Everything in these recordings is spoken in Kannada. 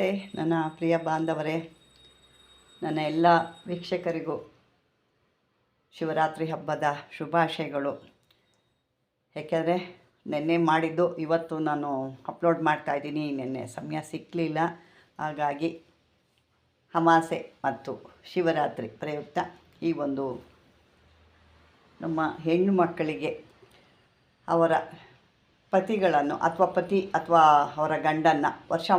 ನಮಸ್ತೆ. ನನ್ನ ಪ್ರಿಯ ಬಾಂಧವರೇ, ನನ್ನ ಎಲ್ಲ ವೀಕ್ಷಕರಿಗೂ ಶಿವರಾತ್ರಿ ಹಬ್ಬದ ಶುಭಾಶಯಗಳು. ಏಕೆಂದರೆ ನಿನ್ನೆ ಮಾಡಿದ್ದು, ಇವತ್ತು ನಾನು ಅಪ್ಲೋಡ್ ಮಾಡ್ತಾಯಿದ್ದೀನಿ ನಿನ್ನೆ ಸಮಯ ಸಿಕ್ಕಲಿಲ್ಲ ಹಾಗಾಗಿ ಅಮಾಸೆ ಮತ್ತು ಶಿವರಾತ್ರಿ ಪ್ರಯುಕ್ತ ಈ ಒಂದು ನಮ್ಮ ಹೆಣ್ಣು ಮಕ್ಕಳಿಗೆ ಅವರ ಪತಿಗಳನ್ನು, ಅಥವಾ ಪತಿ ಅಥವಾ ಅವರ ಗಂಡನ್ನು ವರ್ಷ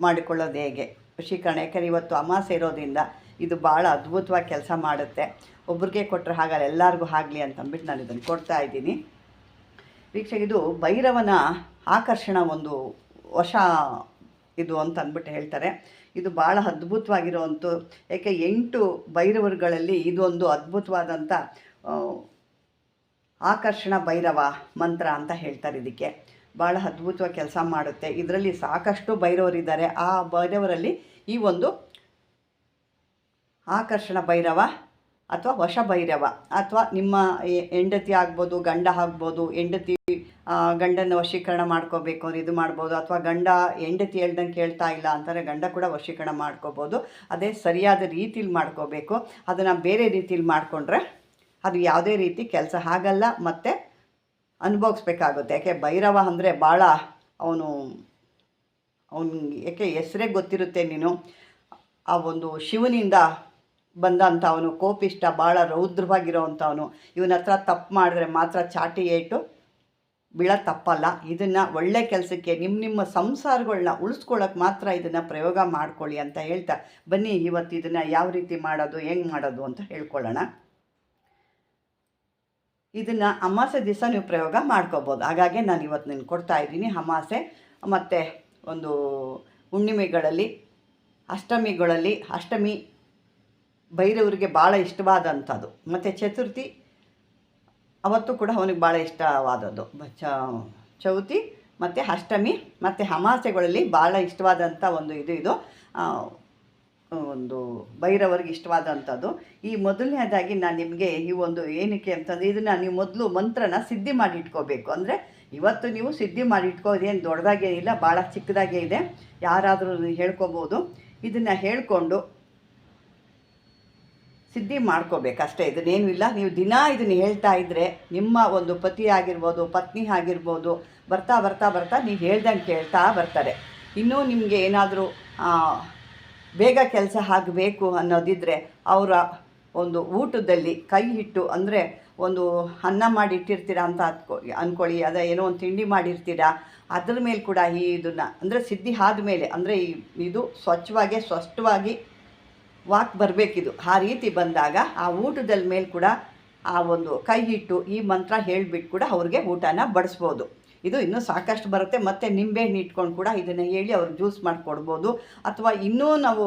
ಮಾಡಿಕೊಳ್ಳೋದು ಹೇಗೆ? ವಶೀಕರಣ ಯಾಕಂದರೆ ಇವತ್ತು ಅಮಾಸೆ ಇರೋದ್ರಿಂದ ಇದು ಭಾಳ ಅದ್ಭುತವಾಗಿ ಕೆಲಸ ಮಾಡುತ್ತೆ. ಒಬ್ರಿಗೆ ಕೊಟ್ಟರೆ ಹಾಗಲ್ಲ, ಎಲ್ಲರಿಗೂ ಆಗಲಿ ಅಂತಂದ್ಬಿಟ್ಟು ನಾನು ಇದನ್ನು ಕೊಡ್ತಾ ಇದ್ದೀನಿ. ವೀಕ್ಷಕ ಇದು ಭೈರವನ ಆಕರ್ಷಣ ಒಂದು ವಶ ಇದು ಅಂತ ಅಂದ್ಬಿಟ್ಟು ಹೇಳ್ತಾರೆ. ಇದು ಭಾಳ ಅದ್ಭುತವಾಗಿರುವಂಥ ಯಾಕೆ ಎಂಟು ಭೈರವರುಗಳಲ್ಲಿ ಇದೊಂದು ಅದ್ಭುತವಾದಂಥ ಆಕರ್ಷಣ ಭೈರವ ಮಂತ್ರ ಅಂತ ಹೇಳ್ತಾರೆ ಇದಕ್ಕೆ. ಭಾಳ ಅದ್ಭುತವಾಗಿ ಕೆಲಸ ಮಾಡುತ್ತೆ. ಇದರಲ್ಲಿ ಸಾಕಷ್ಟು ಭೈರವರಿದ್ದಾರೆ. ಆ ಭೈರವರಲ್ಲಿ ಈ ಒಂದು ಆಕರ್ಷಣ ಭೈರವ ಅಥವಾ ವಶ ಭೈರವ ಅಥವಾ ನಿಮ್ಮ ಹೆಂಡತಿ ಆಗ್ಬೋದು, ಗಂಡ ಆಗ್ಬೋದು, ಹೆಂಡತಿ ಗಂಡನ ವಶೀಕರಣ ಮಾಡ್ಕೋಬೇಕು ಇದು ಮಾಡ್ಬೋದು ಅಥವಾ ಗಂಡ ಹೆಂಡತಿ ಹೇಳ್ದಂಗೆ ಕೇಳ್ತಾ ಇಲ್ಲ ಅಂತಾರೆ ಗಂಡ ಕೂಡ ವಶೀಕರಣ ಮಾಡ್ಕೋಬೋದು. ಅದೇ ಸರಿಯಾದ ರೀತಿಲಿ ಮಾಡ್ಕೋಬೇಕು. ಅದನ್ನು ಬೇರೆ ರೀತಿಲಿ ಮಾಡಿಕೊಂಡ್ರೆ ಅದು ಯಾವುದೇ ರೀತಿ ಕೆಲಸ ಆಗಲ್ಲ. ಮತ್ತು ಅನುಭವಿಸ್ಬೇಕಾಗುತ್ತೆ. ಯಾಕೆ ಭೈರವ ಅಂದರೆ ಭಾಳ ಅವನು ಅವನು ಯಾಕೆ ಹೆಸರೇ ಗೊತ್ತಿರುತ್ತೆ ನೀನು? ಆ ಒಂದು ಶಿವನಿಂದ ಬಂದಂಥ ಅವನು ಕೋಪಿಷ್ಟ ಭಾಳ ರೌದ್ರವಾಗಿರೋವಂಥವನು. ಇವನ ಹತ್ರ ತಪ್ಪು ಮಾಡಿದ್ರೆ ಮಾತ್ರ ಚಾಟಿ ಏಟು, ಬೀಳ ತಪ್ಪಲ್ಲ. ಇದನ್ನು ಒಳ್ಳೆ ಕೆಲಸಕ್ಕೆ ನಿಮ್ಮ ನಿಮ್ಮ ಸಂಸಾರಗಳನ್ನ ಉಳಿಸ್ಕೊಳ್ಳೋಕೆ ಮಾತ್ರ ಇದನ್ನು ಪ್ರಯೋಗ ಮಾಡ್ಕೊಳ್ಳಿ ಅಂತ ಹೇಳ್ತಾ, ಬನ್ನಿ ಇವತ್ತು ಇದನ್ನು ಯಾವ ರೀತಿ ಮಾಡೋದು, ಹೆಂಗೆ ಮಾಡೋದು ಅಂತ ಹೇಳ್ಕೊಳ್ಳೋಣ. ಇದನ್ನು ಅಮಾಸೆ ದಿವಸ ನೀವು ಪ್ರಯೋಗ ಮಾಡ್ಕೋಬೋದು. ಹಾಗಾಗಿ ನಾನು ಇವತ್ತು ನಿನ್ಗೆ ಕೊಡ್ತಾ ಇದ್ದೀನಿ ಅಮಾಸೆ, ಮತ್ತು ಒಂದು ಹುಣ್ಣಿಮೆಗಳಲ್ಲಿ, ಅಷ್ಟಮಿಗಳಲ್ಲಿ, ಅಷ್ಟಮಿ ಬೈರವರಿಗೆ ಭಾಳ ಇಷ್ಟವಾದಂಥದ್ದು. ಮತ್ತು ಚತುರ್ಥಿ, ಅವತ್ತು ಕೂಡ ಅವನಿಗೆ ಭಾಳ ಇಷ್ಟವಾದದ್ದು. ಚ ಚೌತಿ, ಮತ್ತು ಅಷ್ಟಮಿ, ಮತ್ತು ಅಮಾಸೆಗಳಲ್ಲಿ ಭಾಳ ಇಷ್ಟವಾದಂಥ ಒಂದು ಇದು ಇದು. ಒಂದು ಭೈರವರಿಗೆ ಇಷ್ಟವಾದಂಥದ್ದು. ಈ ಮೊದಲನೇದಾಗಿ ನಾನು ನಿಮಗೆ ಈ ಒಂದು ಏನಕ್ಕೆ ಅಂತಂದರೆ ಇದನ್ನು ನೀವು ಮೊದಲು ಮಂತ್ರನ ಸಿದ್ಧಿ ಮಾಡಿ ಇಟ್ಕೋಬೇಕು. ಅಂದರೆ ಇವತ್ತು ನೀವು ಸಿದ್ಧಿ ಮಾಡಿ ಇಟ್ಕೋದೇನು ದೊಡ್ಡದಾಗೇನಿಲ್ಲ ಭಾಳ ಚಿಕ್ಕದಾಗೇ ಇದೆ. ಯಾರಾದರೂ ಹೇಳ್ಕೊಬೋದು. ಇದನ್ನು ಹೇಳಿಕೊಂಡು ಸಿದ್ಧಿ ಮಾಡ್ಕೋಬೇಕು ಅಷ್ಟೇ. ಇದನ್ನೇನು ಇಲ್ಲ. ನೀವು ದಿನ ಇದನ್ನು ಹೇಳ್ತಾ ಇದ್ದರೆ ನಿಮ್ಮ ಒಂದು ಪತಿ ಆಗಿರ್ಬೋದು, ಪತ್ನಿ ಆಗಿರ್ಬೋದು, ಬರ್ತಾ ಬರ್ತಾ ಬರ್ತಾ ನೀವು ಹೇಳ್ದಂಗೆ ಕೇಳ್ತಾ ಬರ್ತಾರೆ. ಇನ್ನೂ ನಿಮಗೆ ಏನಾದರೂ ಬೇಗ ಕೆಲಸ ಆಗಬೇಕು ಅನ್ನೋದಿದ್ದರೆ ಅವರ ಒಂದು ಊಟದಲ್ಲಿ ಕೈ ಹಿಟ್ಟು ಅಂದರೆ ಒಂದು ಅನ್ನ ಮಾಡಿ ಇಟ್ಟಿರ್ತೀರ ಅಂತ ಅತ್ಕೊ ಅಂದ್ಕೊಳ್ಳಿ ಅದ ಏನೋ ಒಂದು ತಿಂಡಿ ಮಾಡಿರ್ತೀರಾ, ಅದ್ರ ಮೇಲೆ ಕೂಡ ಈ ಇದನ್ನು, ಅಂದರೆ ಸಿದ್ಧಿ ಆದಮೇಲೆ, ಅಂದರೆ ಈ ಇದು ಸ್ವಚ್ಛವಾಗಿ ಸ್ಪಷ್ಟವಾಗಿ ವಾಕ್ ಬರಬೇಕಿದು. ಆ ರೀತಿ ಬಂದಾಗ ಆ ಊಟದಲ್ಲಿ ಮೇಲೆ ಕೂಡ ಆ ಒಂದು ಕೈ ಹಿಟ್ಟು ಈ ಮಂತ್ರ ಹೇಳಿಬಿಟ್ಟು ಕೂಡ ಅವ್ರಿಗೆ ಊಟನ ಬಡಿಸ್ಬೋದು. ಇದು ಇನ್ನೂ ಸಾಕಷ್ಟು ಬರುತ್ತೆ. ಮತ್ತು ನಿಂಬೆಹಣ್ಣು ಇಟ್ಕೊಂಡು ಕೂಡ ಇದನ್ನು ಹೇಳಿ ಅವ್ರು ಜ್ಯೂಸ್ ಮಾಡಿಕೊಡ್ಬೋದು. ಅಥವಾ ಇನ್ನೂ ನಾವು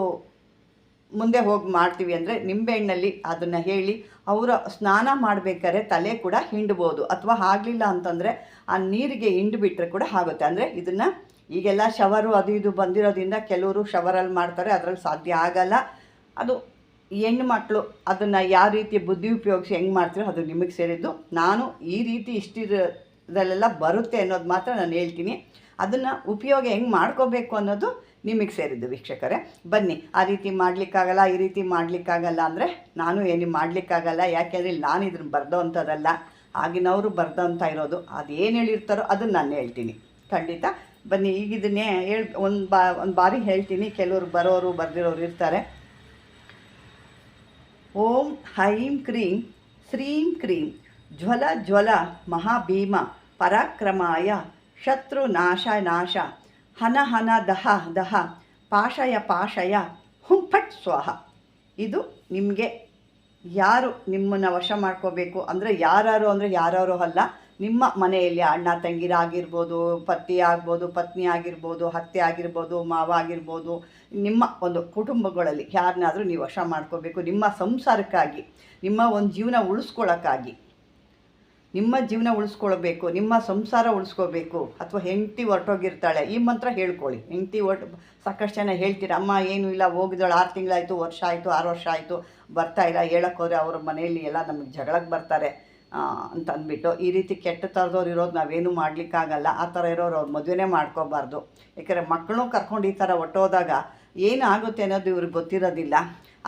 ಮುಂದೆ ಹೋಗಿ ಮಾಡ್ತೀವಿ ಅಂದರೆ ನಿಂಬೆಹಣ್ಣಲ್ಲಿ ಅದನ್ನು ಹೇಳಿ ಅವರ ಸ್ನಾನ ಮಾಡಬೇಕಾದ್ರೆ ತಲೆ ಕೂಡ ಹಿಂಡ್ಬೋದು. ಅಥವಾ ಆಗಲಿಲ್ಲ ಅಂತಂದರೆ ಆ ನೀರಿಗೆ ಹಿಂಡ್ಬಿಟ್ರೆ ಕೂಡ ಆಗುತ್ತೆ. ಅಂದರೆ ಇದನ್ನು ಈಗೆಲ್ಲ ಶವರು ಅದು ಇದು ಬಂದಿರೋದ್ರಿಂದ ಕೆಲವರು ಶವರಲ್ಲಿ ಮಾಡ್ತಾರೆ, ಅದರಲ್ಲಿ ಸಾಧ್ಯ ಆಗಲ್ಲ. ಅದು ಹೆಣ್ಣು ಮಕ್ಕಳು ಅದನ್ನು ಯಾವ ರೀತಿ ಬುದ್ಧಿ ಉಪಯೋಗಿಸಿ ಹೆಂಗೆ ಮಾಡ್ತೀರೋ ಅದು ನಿಮಗೆ ಸೇರಿದ್ದು. ನಾನು ಈ ರೀತಿ ಇಷ್ಟಿರದಲ್ಲೆಲ್ಲ ಬರುತ್ತೆ ಅನ್ನೋದು ಮಾತ್ರ ನಾನು ಹೇಳ್ತೀನಿ. ಅದನ್ನು ಉಪಯೋಗ ಹೆಂಗೆ ಮಾಡ್ಕೋಬೇಕು ಅನ್ನೋದು ನಿಮಗೆ ಸೇರಿದ್ದು ವೀಕ್ಷಕರೇ. ಬನ್ನಿ, ಆ ರೀತಿ ಮಾಡಲಿಕ್ಕಾಗಲ್ಲ, ಈ ರೀತಿ ಮಾಡಲಿಕ್ಕಾಗಲ್ಲ ಅಂದರೆ ನಾನು ಏನು ಮಾಡಲಿಕ್ಕಾಗಲ್ಲ ಯಾಕೆಂದರೆ ನಾನು ಇದನ್ನು ಬರ್ದೋವಂಥದ್ದಲ್ಲ ಆಗಿನವರು ಬರ್ದಂಥ ಇರೋದು, ಅದೇನು ಹೇಳಿರ್ತಾರೋ ಅದನ್ನು ನಾನು ಹೇಳ್ತೀನಿ. ಖಂಡಿತ. ಬನ್ನಿ, ಈಗ ಇದನ್ನೇ ಹೇಳ್, ಒಂದು ಬಾ, ಒಂದು ಬಾರಿ ಹೇಳ್ತೀನಿ. ಕೆಲವರು ಬರೋರು, ಬರ್ದಿರೋರು ಇರ್ತಾರೆ. ಓಂ ಹೈಂ ಕ್ರೀಂ, ಶ್ರೀಂ ಕ್ರೀಂ, ಜ್ವಲ ಜ್ವಲ ಮಹಾಭೀಮ. ಪರಾಕ್ರಮಾಯ, ಶತ್ರು ನಾಶ ನಾಶ, ಹನ ಹನ ದಹ ದಹ, ಪಾಶಯ ಪಾಶಯ, ಹುಂಫಟ್ ಸ್ವಾಹ. ಇದು ನಿಮಗೆ ಯಾರು ನಿಮ್ಮನ್ನು ವಶ ಮಾಡ್ಕೋಬೇಕು ಅಂದರೆ ಯಾರು ಅಂದರೆ ಯಾರು ಅಲ್ಲ, ನಿಮ್ಮ ಮನೆಯಲ್ಲಿ ಅಣ್ಣ ತಂಗಿರಾಗಿರ್ಬೋದು ಪತಿ ಆಗ್ಬೋದು, ಪತ್ನಿ ಆಗಿರ್ಬೋದು ಹತ್ತೆ ಆಗಿರ್ಬೋದು, ಮಾವ ಆಗಿರ್ಬೋದು, ನಿಮ್ಮ ಒಂದು ಕುಟುಂಬಗಳಲ್ಲಿ ಯಾರನ್ನಾದರೂ ನೀವು ವಶ ಮಾಡ್ಕೋಬೇಕು, ನಿಮ್ಮ ಸಂಸಾರಕ್ಕಾಗಿ, ನಿಮ್ಮ ಒಂದು ಜೀವನ ಉಳಿಸ್ಕೊಳ್ಳೋಕ್ಕಾಗಿ ನಿಮ್ಮ ಜೀವನ ಉಳಿಸ್ಕೊಳ್ಬೇಕು, ನಿಮ್ಮ ಸಂಸಾರ ಉಳಿಸ್ಕೋಬೇಕು ಅಥವಾ ಹೆಂಡತಿ ಹೊರಟೋಗಿರ್ತಾಳೆ, ಈ ಮಂತ್ರ ಹೇಳ್ಕೊಳ್ಳಿ. ಹೆಂಡತಿ ಹೊರ್ಟ್, ಸಾಕಷ್ಟು ಜನ ಹೇಳ್ತೀರ, ಅಮ್ಮ, ಏನೂ ಇಲ್ಲ, ಹೋಗಿದ್ದಾಳೆ, ಆರು ತಿಂಗಳಾಯಿತು, ವರ್ಷ ಆಯಿತು, ಆರು ವರ್ಷ ಆಯಿತು, ಬರ್ತಾ ಇಲ್ಲ ಹೇಳಕ್ಕೆ ಹೋದ್ರೆ ಅವ್ರ ಮನೆಯಲ್ಲಿ ಎಲ್ಲ ನಮಗೆ ಜಗಳಕ್ಕೆ ಬರ್ತಾರೆ. ಅಂತ ಅಂದ್ಬಿಟ್ಟು, ಈ ರೀತಿ ಕೆಟ್ಟ ಥರದವ್ರು ಇರೋದು ನಾವೇನು ಮಾಡಲಿಕ್ಕಾಗಲ್ಲ, ಆ ಥರ ಇರೋರು ಅವ್ರು ಮದುವೆ ಮಾಡ್ಕೋಬಾರ್ದು. ಯಾಕಂದರೆ ಮಕ್ಕಳನ್ನೂ ಕರ್ಕೊಂಡು ಈ ಥರ ಹೊಟ್ಟೋದಾಗ ಏನಾಗುತ್ತೆ ಅನ್ನೋದು ಇವ್ರಿಗೆ ಗೊತ್ತಿರೋದಿಲ್ಲ.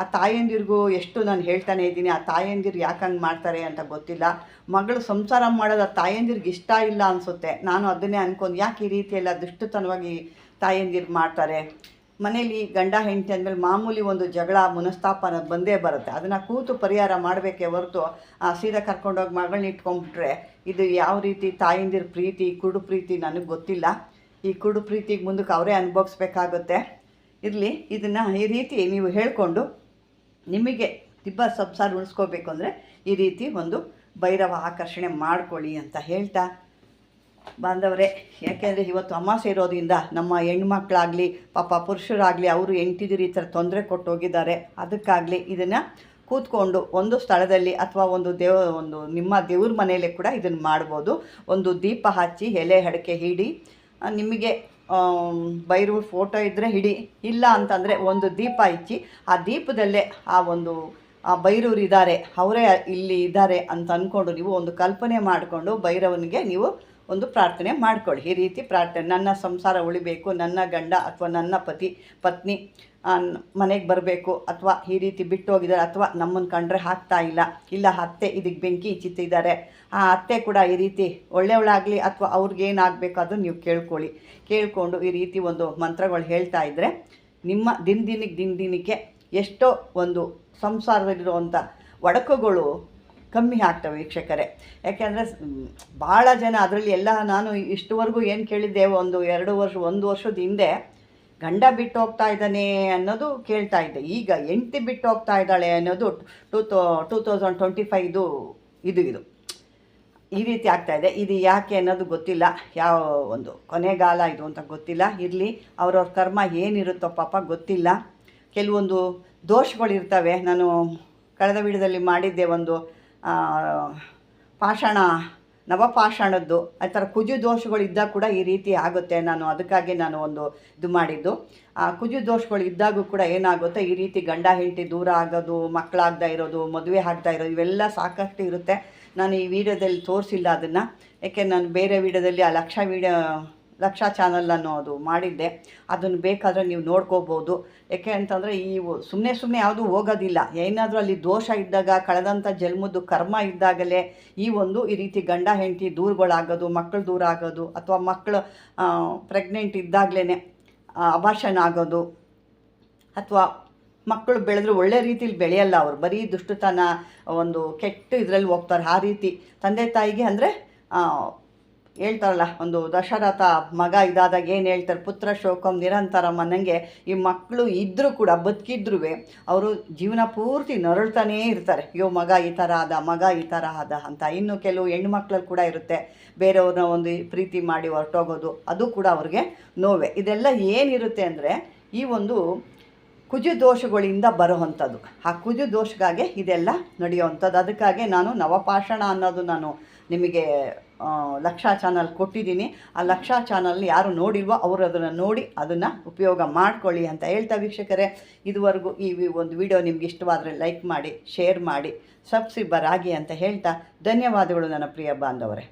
ಆ ತಾಯಂದಿರಿಗೂ ಎಷ್ಟು ನಾನು ಹೇಳ್ತಾನೆ ಇದ್ದೀನಿ, ಆ ತಾಯಂದಿರು ಯಾಕೆ ಹಂಗೆ ಮಾಡ್ತಾರೆ ಅಂತ ಗೊತ್ತಿಲ್ಲ. ಮಗಳು ಸಂಸಾರ ಮಾಡೋದು ಆ ತಾಯಂದಿರಿಗೆ ಇಷ್ಟ ಇಲ್ಲ ಅನಿಸುತ್ತೆ. ನಾನು ಅದನ್ನೇ ಅನ್ಕೊಂಡು ಯಾಕೆ ಈ ರೀತಿಯೆಲ್ಲ ದುಷ್ಟತನವಾಗಿ ತಾಯಂದಿರು ಮಾಡ್ತಾರೆ? ಮನೇಲಿ ಗಂಡ ಹೆಂಡತಿ ಅಂದಮೇಲೆ ಮಾಮೂಲಿ ಒಂದು ಜಗಳ ಮನಸ್ತಾಪ ಅನ್ನೋದು ಬಂದೇ ಬರುತ್ತೆ. ಅದನ್ನು ಕೂತು ಪರಿಹಾರ ಮಾಡಬೇಕೇ ಹೊರತು ಆ ಸೀದಾ ಕರ್ಕೊಂಡೋಗಿ ಮಗಳನ್ನ ಇಟ್ಕೊಂಡ್ಬಿಟ್ರೆ ಇದು ಯಾವ ರೀತಿ ತಾಯಂದಿರ ಪ್ರೀತಿ, ಕುಡು ಪ್ರೀತಿ ನನಗೆ ಗೊತ್ತಿಲ್ಲ. ಈ ಕುಡು ಪ್ರೀತಿಗೆ ಮುಂದಕ್ಕೆ ಅವರೇ ಅನುಭವಿಸ್ಬೇಕಾಗುತ್ತೆ. ಇರಲಿ, ಇದನ್ನು ಈ ರೀತಿ ನೀವು ಹೇಳಿಕೊಂಡು ನಿಮಗೆ ದಿಬ್ಬ ಸಂಸಾರ ಉಳಿಸ್ಕೋಬೇಕು ಅಂದರೆ ಈ ರೀತಿ ಒಂದು ಭೈರವ ಆಕರ್ಷಣೆ ಮಾಡ್ಕೊಳ್ಳಿ ಅಂತ ಹೇಳ್ತಾ. ಬಾಂಧವರೇ, ಯಾಕೆಂದರೆ ಇವತ್ತು ಅಮಾಸೆ ಇರೋದ್ರಿಂದ ನಮ್ಮ ಹೆಣ್ಮಕ್ಳಾಗಲಿ, ಪಾಪ ಪುರುಷರಾಗಲಿ, ಅವರು ಹೆಂಡ್ತಿದಿರು ಈ ಥರ ತೊಂದರೆ ಕೊಟ್ಟು ಹೋಗಿದ್ದಾರೆ ಅದಕ್ಕಾಗಲಿ ಇದನ್ನು ಕೂತ್ಕೊಂಡು ಒಂದು ಸ್ಥಳದಲ್ಲಿ ಅಥವಾ ಒಂದು ದೇವ, ಒಂದು ನಿಮ್ಮ ದೇವ್ರ ಮನೆಯಲ್ಲೇ ಕೂಡ ಇದನ್ನು ಮಾಡ್ಬೋದು. ಒಂದು ದೀಪ ಹಚ್ಚಿ ಎಲೆ ಹಡಕೆ ಹಿಡಿ ನಿಮಗೆ ಬೈರು ಫೋಟೋ ಇದ್ದರೆ ಹಿಡಿ. ಇಲ್ಲ ಅಂತಂದರೆ ಒಂದು ದೀಪ ಇಚ್ಚಿ ಆ ದೀಪದಲ್ಲೇ ಆ ಒಂದು, ಆ ಭೈರವ್ರು ಇದ್ದಾರೆ ಅವರೇ ಇಲ್ಲಿ ಇದ್ದಾರೆ ಅಂತ ಅಂದ್ಕೊಂಡು ನೀವು ಒಂದು ಕಲ್ಪನೆ ಮಾಡಿಕೊಂಡು ಭೈರವನಿಗೆ ನೀವು ಒಂದು ಪ್ರಾರ್ಥನೆ ಮಾಡ್ಕೊಳ್ಳಿ. ಈ ರೀತಿ ಪ್ರಾರ್ಥನೆ, ನನ್ನ ಸಂಸಾರ ಉಳಿಬೇಕು, ನನ್ನ ಗಂಡ ಅಥವಾ ನನ್ನ ಪತಿ, ಪತ್ನಿ ಮನೆಗೆ ಬರಬೇಕು ಅಥವಾ ಈ ರೀತಿ ಬಿಟ್ಟು ಹೋಗಿದ್ದಾರೆ ಅಥವಾ ನಮ್ಮನ್ನು ಕಂಡ್ರೆ ಹಾಕ್ತಾ ಇಲ್ಲ ಇಲ್ಲ ಅತ್ತೆ ಇದಕ್ಕೆ ಬೆಂಕಿ ಚಿತ್ತಿದ್ದಾರೆ ಆ ಅತ್ತೆ ಕೂಡ ಈ ರೀತಿ ಒಳ್ಳೆಯವಳಾಗಲಿ ಅಥವಾ ಅವ್ರಿಗೇನಾಗಬೇಕು ಅದನ್ನು ನೀವು ಕೇಳ್ಕೊಳ್ಳಿ. ಕೇಳಿಕೊಂಡು ಈ ರೀತಿ ಒಂದು ಮಂತ್ರಗಳು ಹೇಳ್ತಾ ಇದ್ದರೆ ನಿಮ್ಮ ದಿನ ದಿನಕ್ಕೆ ದಿನ ದಿನಕ್ಕೆ ಎಷ್ಟೋ ಒಂದು ಸಂಸಾರದಲ್ಲಿರುವಂಥ ಒಡಕುಗಳು ಕಮ್ಮಿ ಆಗ್ತವೆ ವೀಕ್ಷಕರೇ. ಯಾಕೆಂದರೆ ಭಾಳ ಜನ ಅದರಲ್ಲಿ ಎಲ್ಲ ನಾನು ಇಷ್ಟುವರೆಗೂ ಏನು ಕೇಳಿದ್ದೆ, ಒಂದು ಎರಡು ವರ್ಷ, ಒಂದು ವರ್ಷದ ಹಿಂದೆ ಗಂಡ ಬಿಟ್ಟು ಹೋಗ್ತಾ ಇದ್ದಾನೆ ಅನ್ನೋದು ಕೇಳ್ತಾ ಇದ್ದೆ. ಈಗ ಹೆಂಡ್ತಿ ಬಿಟ್ಟು ಹೋಗ್ತಾ ಇದ್ದಾಳೆ ಅನ್ನೋದು two thou, two thousand twenty five ಇದು ಇದು. ಈ ರೀತಿ ಆಗ್ತಾ ಇದೆ. ಇದು ಯಾಕೆ ಅನ್ನೋದು ಗೊತ್ತಿಲ್ಲ. ಯಾವ ಒಂದು ಕೊನೆಗಾಲ ಇದು ಅಂತ ಗೊತ್ತಿಲ್ಲ. ಇರಲಿ, ಅವ್ರವ್ರ ಕರ್ಮ ಏನಿರುತ್ತೋ ಪಾಪ ಗೊತ್ತಿಲ್ಲ. ಕೆಲವೊಂದು ದೋಷಗಳಿರ್ತವೆ. ನಾನು ಕಳೆದ ವಿಡಿಯೋದಲ್ಲಿ ಮಾಡಿದ್ದೆ ಒಂದು ಪಾಷಾಣ, ನವಪಾಷಾಣದ್ದು, ಆ ಥರ ಕುಜು ದೋಷಗಳು ಇದ್ದಾಗ ಕೂಡ ಈ ರೀತಿ ಆಗುತ್ತೆ. ನಾನು ಅದಕ್ಕಾಗಿ ನಾನು ಒಂದು ಇದು ಮಾಡಿದ್ದು. ಆ ಕುಜು ದೋಷಗಳು ಇದ್ದಾಗೂ ಕೂಡ ಏನಾಗುತ್ತೆ? ಈ ರೀತಿ ಗಂಡ, ಹೆಂಡತಿ ದೂರ ಆಗೋದು, ಮಕ್ಕಳಾಗ್ತಾ ಇರೋದು, ಮದುವೆ ಆಗ್ತಾ ಇರೋದು, ಇವೆಲ್ಲ ಸಾಕಷ್ಟು ಇರುತ್ತೆ. ನಾನು ಈ ವಿಡಿಯೋದಲ್ಲಿ ತೋರಿಸಿಲ್ಲ ಅದನ್ನು. ಯಾಕೆ, ನಾನು ಬೇರೆ ವಿಡಿಯೋದಲ್ಲಿ ಆ ಲಕ್ಷ ವಿಡಿಯೋ ಲಕ್ಷ ಚಾನಲ್ ಅನ್ನೋದು ಮಾಡಿದ್ದೆ. ಅದನ್ನು ಬೇಕಾದರೆ ನೀವು ನೋಡ್ಕೋಬೋದು. ಯಾಕೆ ಅಂತಂದರೆ ಈ ಸುಮ್ಮನೆ ಸುಮ್ಮನೆ ಯಾವುದೂ ಹೋಗೋದಿಲ್ಲ. ಏನಾದರೂ ಅಲ್ಲಿ ದೋಷ ಇದ್ದಾಗ, ಕಳೆದಂಥ ಜನ್ಮದ್ದು ಕರ್ಮ ಇದ್ದಾಗಲೇ ಈ ಒಂದು, ಈ ರೀತಿ ಗಂಡ, ಹೆಂಡತಿ ದೂರುಗಳಾಗೋದು ಮಕ್ಕಳು ದೂರ ಆಗೋದು, ಅಥವಾ ಮಕ್ಕಳು ಪ್ರೆಗ್ನೆಂಟ್ ಇದ್ದಾಗಲೇ ಅಭಾಷಣ ಆಗೋದು, ಅಥವಾ ಮಕ್ಕಳು ಬೆಳೆದ್ರೆ ಒಳ್ಳೆ ರೀತಿಲಿ ಬೆಳೆಯಲ್ಲ ಅವರು. ಬರೀ ದುಷ್ಟತನ, ಒಂದು ಕೆಟ್ಟ ಇದರಲ್ಲಿ ಹೋಗ್ತಾರೆ. ಆ ರೀತಿ ತಂದೆ ತಾಯಿಗೆ ಅಂದರೆ ಹೇಳ್ತಾರಲ್ಲ, ಒಂದು ದಶರಥ ಮಗ ಇದಾದಾಗ ಏನು ಹೇಳ್ತಾರೆ, ಪುತ್ರ ಶೋಕಂ ನಿರಂತರಮ್ಮ ನನಗೆ ಈ ಮಕ್ಕಳು ಇದ್ದರೂ ಕೂಡ ಬದುಕಿದ್ರೂ ಅವರು ಜೀವನ ಪೂರ್ತಿ ನರಳ್ತಾನೇ ಇರ್ತಾರೆ. ಅಯ್ಯೋ, ಮಗ ಈ ಥರ ಆದ, ಮಗ ಈ ಥರ ಆದ ಅಂತ. ಇನ್ನು ಕೆಲವು ಹೆಣ್ಮಕ್ಳಲ್ಲಿ ಕೂಡ ಇರುತ್ತೆ. ಬೇರೆಯವ್ರನ್ನ ಒಂದು ಪ್ರೀತಿ ಮಾಡಿ ಹೊರಟೋಗೋದು, ಅದು ಕೂಡ ಅವ್ರಿಗೆ ನೋವೆ. ಇದೆಲ್ಲ ಏನಿರುತ್ತೆ ಅಂದರೆ, ಈ ಒಂದು ಕುಜು ದೋಷಗಳಿಂದ ಬರುವಂಥದ್ದು. ಆ ಕುಜು ದೋಷಕ್ಕಾಗೆ ಇದೆಲ್ಲ ನಡೆಯುವಂಥದ್ದು. ಅದಕ್ಕಾಗೆ ನಾನು ನವಪಾಷಣ ಅನ್ನೋದು ನಾನು ನಿಮಗೆ ಲಕ್ಷ ಚಾನಲ್ ಕೊಟ್ಟಿದ್ದೀನಿ. ಆ ಲಕ್ಷ ಚಾನಲ್ ಯಾರು ನೋಡಿಲ್ವೋ ಅವರು ಅದನ್ನು ನೋಡಿ ಅದನ್ನು ಉಪಯೋಗ ಮಾಡ್ಕೊಳ್ಳಿ ಅಂತ ಹೇಳ್ತಾ ವೀಕ್ಷಕರೇ. ಇದುವರೆಗೂ ಈ ಒಂದು ವಿಡಿಯೋ ನಿಮ್ಗೆ ಇಷ್ಟವಾದರೆ ಲೈಕ್ ಮಾಡಿ, ಶೇರ್ ಮಾಡಿ, ಸಬ್ಸ್ಕ್ರೈಬರ್ ಆಗಿ ಅಂತ ಹೇಳ್ತಾ ಧನ್ಯವಾದಗಳು ನನ್ನ ಪ್ರಿಯ ಬಾಂಧವರೇ.